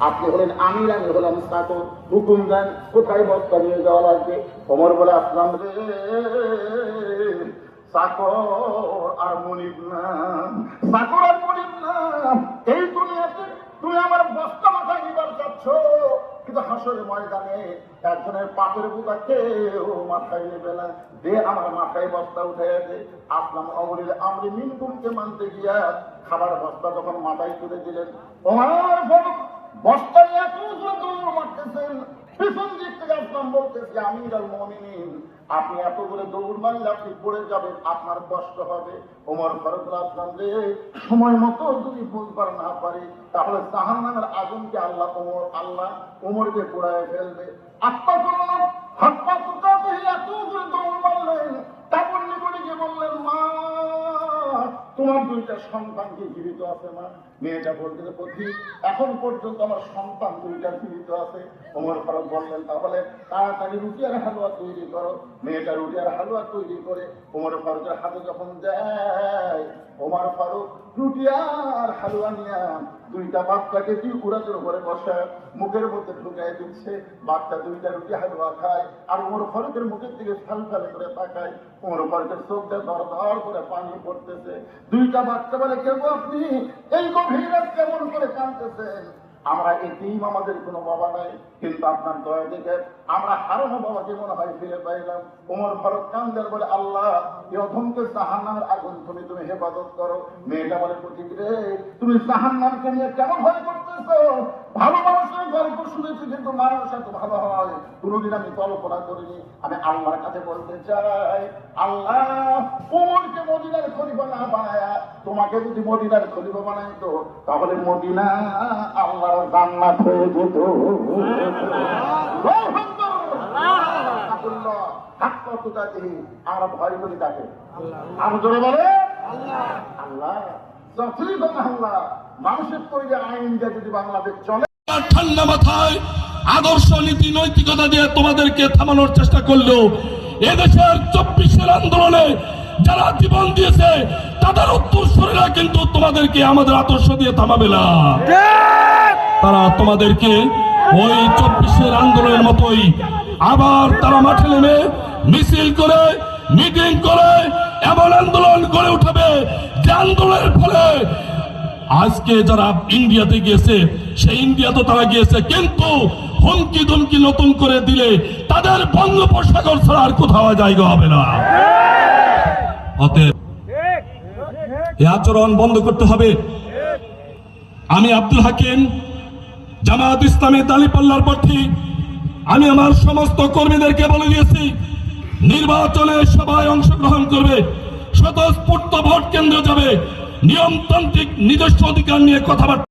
আপনি হলেন আমির, আমি হলাম সাকর হুকুম দেন, কোথায় বস্তা নিয়ে যাওয়া লাগবে? অমর বলে, আসলাম রে। সাকর আর মনিব নাম। হাসরে ময়দানে একজনের পাপের বোঝা কেউ মাথায় নেবে না। দে আমার মাথায় বস্তা উঠে গেছে আসলাম অমরের আমরি মিনকুমকে মানতে গিয়া খাবার বস্তা তখন মাথায় তুলে দিলেন, ওমার বস্তা নিয়ে এত মারতেছেন পিছন দিক থেকে আসলাম বলতেছি আপনি এত করে দৌড় মারলে আপনি পড়ে যাবেন, আপনার কষ্ট হবে। ওমর ফারুক আসলাম সময় মতো যদি বুঝবার না পারি, তাহলে জাহান নামের আগুনকে আল্লাহ ওমর, আল্লাহ ওমরকে পোড়ায় ফেলবে। আত্মা করুন হাত পা এত করে তোমার দুইটা সন্তান কি জীবিত আছে, মা? মেয়েটা বলতে পথি এখন পর্যন্ত আমার সন্তান দুইটা জীবিত আছে। ওমর ফারুক বললেন, তাহলে তাড়াতাড়ি রুটি আর হালুয়া তৈরি করো। মেয়েটা রুটি আর হালুয়া তৈরি করে ওমর ফারুকের হাতে যখন দেয়, ওমর ফারুক, রুটি আর হালুয়া নিয়ে দুইটা বাচ্চাকে তুই কুড়াচুর করে বসে, মুখের মধ্যে ঢুকাই দিচ্ছে। বাচ্চা দুইটা রুটি, হালুয়া খায় আর ওমর ফারুকের মুখের দিকে ফাল ফাল করে তাকায়। ওমর ফারুকের চোখ দিয়ে ধর করে পানি পড়তেছে। দুইটা বাচ্চা বলে কেউ আপনি এই গভীর রাত কেমন করে কাঁদতেছেন আমরা এটিম আমাদের কোনো বাবা নাই, কিন্তু আপনার দয়া দেখে আমরা হারানো বাবাকে মনে হয় ফিরে পাইলাম। ওমর ফারুক কান্দার বলে, আল্লাহ অধমকে জাহান্নামের আগুন তুমি তুমি হেফাজত করো। মেয়েটা বলে প্রতীক রে, তুমি জাহান্নামকে নিয়ে কেন ভয় করতেছো? ভালো মানুষের গল্প শুনেছি, কিন্তু মানুষ এত ভালো হয়। কোনোদিন আমি কল্পনা করিনি। আমি আল্লাহর কাছে বলতে চাই, আল্লাহ, ওমরকে মদিনার খলিফা না বানায়া তোমাকে যদি মদিনার খলিফা বানাইতো তাহলে মদিনা আল্লাহর জান্নাত হয়ে যেত। ঠান্ডা মাথায় আদর্শ নীতি নৈতিকতা দিয়ে তোমাদেরকে থামানোর চেষ্টা করলেও এদেশের চব্বিশের আন্দোলনে যারা জীবন দিয়েছে, তাদের উত্তরসূরীরা কিন্তু তোমাদেরকে আমাদের আদর্শ দিয়ে থামাবে না। তারা তোমাদেরকে ওই চব্বিশের আন্দোলনের মতোই আবার তারা মাঠে নেমে মিছিল করে, মিটিং করে, এমন আন্দোলন গড়ে উঠাবে যে আন্দোলনের ফলে আজকে যারা ইন্ডিয়াতে গিয়েছে, সেই ইন্ডিয়াতে তারা গিয়েছে, কিন্তু হুমকি ধুমকি নতুন করে দিলে তাদের বঙ্গোপসাগর ছাড়া আর কোথাও জায়গা হবে না। অতএব এই আচরণ বন্ধ করতে হবে। আমি আব্দুল হাকিম, জামায়াত ইসলামী তালিপাল্লার প্রার্থী। আমি আমার সমস্ত কর্মীদেরকে বলে দিয়েছি, নির্বাচনে সবাই অংশগ্রহণ করবে, স্বতঃস্ফূর্ত ভোট কেন্দ্র যাবে, নিয়মতান্ত্রিক নিজস্ব অধিকার নিয়ে কথাবার্তা